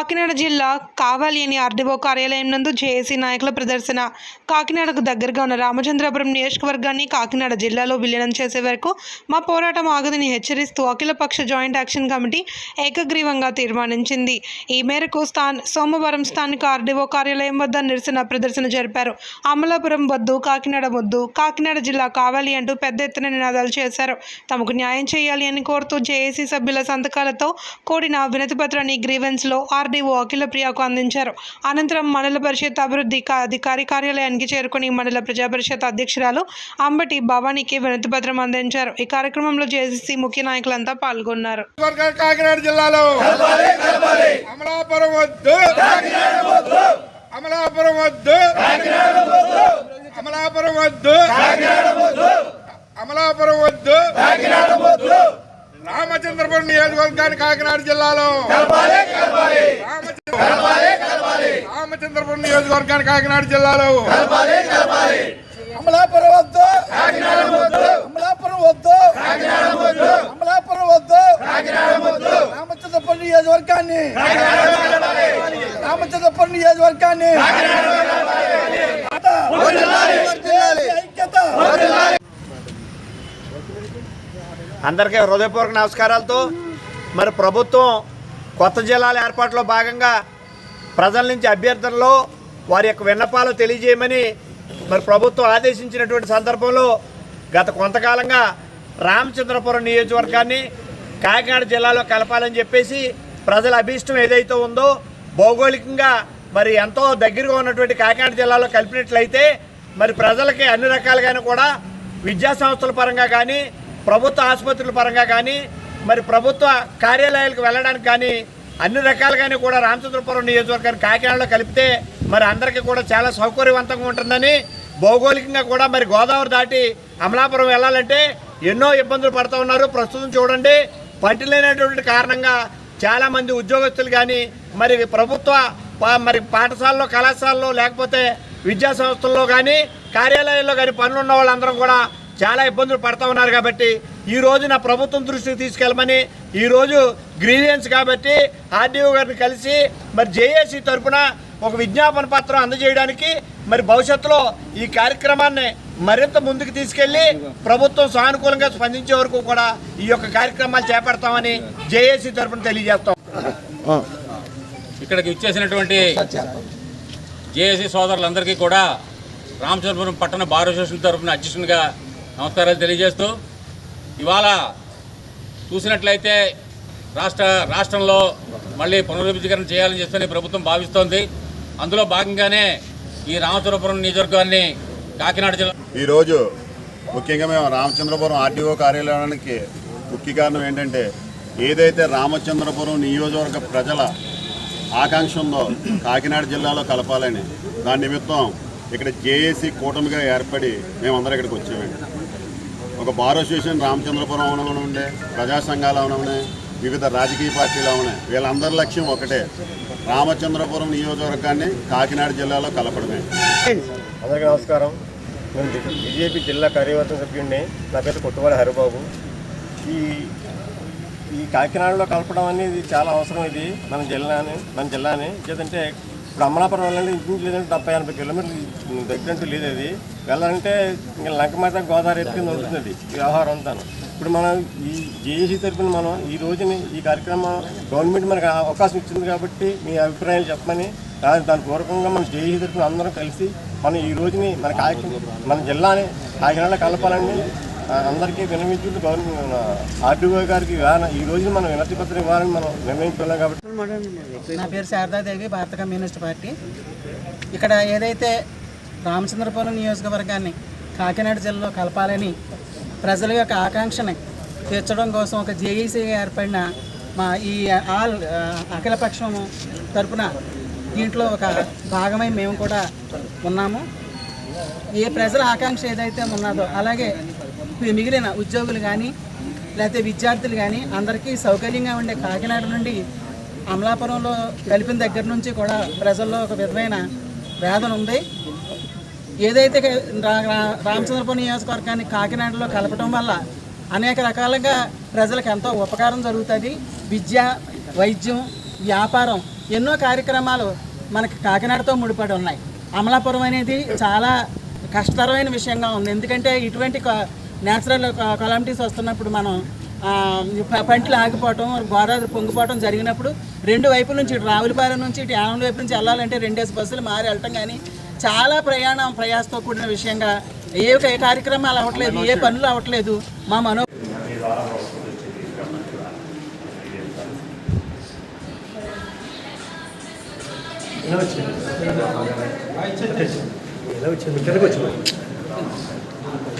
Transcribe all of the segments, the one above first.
కాకినాడ జిల్లా కావాలి అని ఆర్డీఓ కార్యాలయం నందు జేఏసీ నాయకుల ప్రదర్శన. కాకినాడకు దగ్గరగా ఉన్న రామచంద్రపురం నియోజకవర్గాన్ని కాకినాడ జిల్లాలో విలీనం చేసే వరకు మా పోరాటం ఆగదని హెచ్చరిస్తూ అఖిలపక్ష జాయింట్ యాక్షన్ కమిటీ ఏకగ్రీవంగా తీర్మానించింది. ఈ మేరకు స్థాన్ సోమవారం స్థానిక ఆర్డీఓ కార్యాలయం వద్ద నిరసన ప్రదర్శన జరిపారు. అమలాపురం వద్దు కాకినాడ వద్దు కాకినాడ జిల్లా కావాలి అంటూ పెద్ద ఎత్తున నినాదాలు చేశారు. తమకు న్యాయం చేయాలి అని కోరుతూ జేఏసీ సభ్యుల సంతకాలతో కూడిన వినతిపత్రాన్ని గ్రీవెన్స్లో ఆర్ లో ఆర్డీఓ అఖిల ప్రియాకు అందించారు. అనంతరం మండల పరిషత్ అభివృద్ధి అధికారి కార్యాలయానికి చేరుకుని మండల ప్రజా పరిషత్ అధ్యక్షురాలు అంబటి భవానీకి వినతి పత్రం అందించారు. ఈ కార్యక్రమంలో జేఏసీ ముఖ్య నాయకులంతా పాల్గొన్నారు. కాకినాడ జిల్లాలో అమలాపురం వద్దు. అమలాపురం వద్దు. అమలాపురం వద్దు. అమలాపురం వద్దు. రామచంద్రపురం నియోజకవర్గాన్ని కాకినాడ జిల్లాలో. రామచంద్ర- రామచంద్రపురం నియోజకవర్గాన్ని కాకినాడ జిల్లాలో. అమలాపురం వద్దు. అమలాపురం వద్దు. అమలాపురం వద్దు. రామచంద్రపురం నియోజకవర్గాన్ని. రామచంద్రపురం నియోజకవర్గాన్ని. ఐక్యత. అందరికీ హృదయపూర్వక నమస్కారాలతో మరి ప్రభుత్వం కొత్త జిల్లాల ఏర్పాటులో భాగంగా ప్రజల నుంచి అభ్యర్థనలో వారి యొక్క విన్నపాలు తెలియజేయమని మరి ప్రభుత్వం ఆదేశించినటువంటి సందర్భంలో గత కొంతకాలంగా రామచంద్రపురం నియోజకవర్గాన్ని కాకినాడ జిల్లాలో కలపాలని చెప్పేసి ప్రజల అభీష్టం ఏదైతే ఉందో భౌగోళికంగా మరి ఎంతో దగ్గరగా ఉన్నటువంటి కాకినాడ జిల్లాలో కలిపినట్లయితే మరి ప్రజలకి అన్ని రకాలుగాను కూడా విద్యా సంస్థల పరంగా కానీ ప్రభుత్వ ఆసుపత్రుల పరంగా కానీ మరి ప్రభుత్వ కార్యాలయాలకు వెళ్ళడానికి కానీ అన్ని రకాలుగానే కూడా రామచంద్రపురం నియోజకవర్గాన్ని కాకినాడలో కలిపితే మరి అందరికీ కూడా చాలా సౌకర్యవంతంగా ఉంటుందని భౌగోళికంగా కూడా మరి గోదావరి దాటి అమలాపురం వెళ్ళాలంటే ఎన్నో ఇబ్బందులు పడుతూ ఉన్నారు. ప్రస్తుతం చూడండి పంట లేనటువంటి కారణంగా చాలామంది ఉద్యోగస్తులు కానీ మరి ప్రభుత్వ పా- మరి పాఠశాలలో కళాశాలలో లేకపోతే విద్యా సంస్థల్లో కానీ కార్యాలయాల్లో కానీ పనులు ఉన్న వాళ్ళందరం కూడా చాలా ఇబ్బందులు పడతా ఉన్నారు కాబట్టి ఈ రోజు నా ప్రభుత్వం దృష్టికి తీసుకెళ్ళమని ఈ రోజు గ్రీవియన్స్ కాబట్టి ఆర్డీఓ గారిని కలిసి మరి జేఏసీ తరపున ఒక విజ్ఞాపన పత్రం అందజేయడానికి మరి భవిష్యత్తులో ఈ కార్యక్రమాన్ని మరింత ముందుకు తీసుకెళ్ళి ప్రభుత్వం సానుకూలంగా స్పందించే వరకు కూడా ఈ యొక్క కార్యక్రమాలు చేపడతామని జేఏసీ తరపున తెలియజేస్తాం. ఇక్కడికి ఇచ్చేసినటువంటి జేఏసీ సోదరులందరికీ కూడా రామచంద్రపురం పట్టణ బార్ అసోసియేషన్ తరఫున అధ్యక్షునిగా నమస్కారాలు తెలియజేస్తూ ఇవాళ చూసినట్లయితే రాష్ట్ర రాష్ట్రంలో మళ్ళీ పునరుద్ధీకరణ చేయాలని చెప్పని ప్రభుత్వం భావిస్తోంది. అందులో భాగంగానే ఈ రామచంద్రపురం నియోజకవర్గాన్ని కాకినాడ జిల్లా ఈరోజు ముఖ్యంగా మేము రామచంద్రపురం ఆర్టీఓ కార్యాలయానికి ముఖ్య కారణం ఏంటంటే ఏదైతే రామచంద్రపురం నియోజకవర్గ ప్రజల ఆకాంక్ష ఉందో కాకినాడ జిల్లాలో కలపాలని దాని నిమిత్తం ఇక్కడ జేఏసీ కూటమిగా ఏర్పడి మేమందరం ఇక్కడికి వచ్చామండి. ఒక బార్ అసోసియేషన్ రామచంద్రపురం అవనవనే ప్రజా సంఘాలు అవనవనే వివిధ రాజకీయ పార్టీలు అవనే వీళ్ళందరి లక్ష్యం ఒకటే రామచంద్రపురం నియోజకవర్గాన్ని కాకినాడ జిల్లాలో కలపడమే. అందరికీ నమస్కారం. నేను బీజేపీ జిల్లా కార్యవర్గ సభ్యుడిని. నా పేరు కొట్టువాడి హరిబాబు. ఈ ఈ కాకినాడలో కలపడం అనేది చాలా అవసరం ఇది మన జిల్లాని మన జిల్లాని. చేదంటే ఇప్పుడు అమలాపురం వెళ్ళాలంటే ఇంటి లేదంటే డెబ్బై ఎనభై కిలోమీటర్లు దగ్గరంటూ లేదు అది. వెళ్ళాలంటే ఇంకా లంకమాత గోదావరి ఎత్తుకింద ఉంటుంది అది వ్యవహారం అంతాను ఇప్పుడు మనం ఈ జేఏసీ తరఫున మనం ఈ రోజుని ఈ కార్యక్రమం గవర్నమెంట్ మనకు అవకాశం ఇచ్చింది కాబట్టి మీ అభిప్రాయాలు చెప్పమని దాని దాని పూర్వకంగా మన జేఏసీ తరఫున అందరం కలిసి మనం ఈ రోజుని మన కాకి మన జిల్లాని కాకినాడ కలపాలని అందరికీ వినమించుకుంటూ గవర్నమెంట్ ఆర్డీఓ గారికి ఈ రోజు మనం వినతి పత్రం ఇవ్వాలని మనం నిర్ణయించుకున్నాం కాబట్టి నా పేరు శారదాదేవి భారత కమ్యూనిస్ట్ పార్టీ. ఇక్కడ ఏదైతే రామచంద్రపురం నియోజకవర్గాన్ని కాకినాడ జిల్లాలో కలపాలని ప్రజల యొక్క ఆకాంక్షని తీర్చడం కోసం ఒక జేఈసీ ఏర్పడిన మా ఈ ఆల్ అఖిలపక్షం తరపున దీంట్లో ఒక భాగమై మేము కూడా ఉన్నాము. ఏ ప్రజల ఆకాంక్ష ఏదైతే ఉన్నదో అలాగే మిగిలిన ఉద్యోగులు కానీ లేకపోతే విద్యార్థులు కానీ అందరికీ సౌకర్యంగా ఉండే కాకినాడ నుండి అమలాపురంలో కలిపిన దగ్గర నుంచి కూడా ప్రజల్లో ఒక విధమైన వేదన ఉంది. ఏదైతే రామచంద్రపురం నియోజకవర్గాన్ని కాకినాడలో కలపడం వల్ల అనేక రకాలుగా ప్రజలకు ఎంతో ఉపకారం జరుగుతుంది. విద్య వైద్యం వ్యాపారం ఎన్నో కార్యక్రమాలు మనకి కాకినాడతో ముడిపడి ఉన్నాయి. అమలాపురం అనేది చాలా కష్టతరమైన విషయంగా ఉంది. ఎందుకంటే ఇటువంటి న్యాచురల్ కలామిటీస్ వస్తున్నప్పుడు మనం పంటలు ఆగిపోవటం గోదావరి పొంగిపోవటం జరిగినప్పుడు రెండు వైపుల నుంచి ఇటు రావులపాలెం నుంచి ఇటు యానం వైపు నుంచి వెళ్ళాలంటే రెండేసి బస్సులు మారి వెళ్ళటం కానీ చాలా ప్రయాణం ప్రయాసతో కూడిన విషయంగా ఏ ఏ కార్యక్రమాలు అవ్వట్లేదు ఏ పనులు అవ్వట్లేదు మా మనో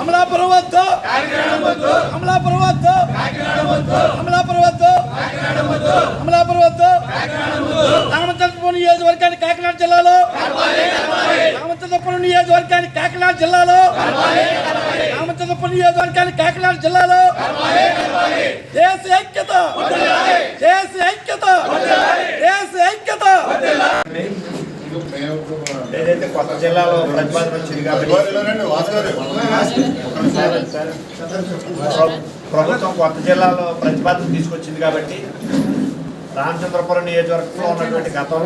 అమలాపురం వద్దు అమలాపురం వద్దు అమలాపురం వద్దు అమలాపురం వద్దు రామచంద్రపురం నియోజకవర్గానికి కాకినాడ జిల్లాలో. రామచంద్రపురం నియోజకవర్గానికి కాకినాడ జిల్లాలో. రామచంద్రపురం నియోజకవర్గానికి కాకినాడ జిల్లాలో. దేశ ఐక్యత. దేశ ఐక్యత దేశ ఐక్యత ఏదైతే కొత్త జిల్లాలో ప్రతిపాదన వచ్చింది కాబట్టి ప్ర- ప్రభుత్వం కొత్త జిల్లాలో ప్రతిపాదన తీసుకొచ్చింది కాబట్టి రామచంద్రపురం నియోజకవర్గంలో ఉన్నటువంటి గతంలో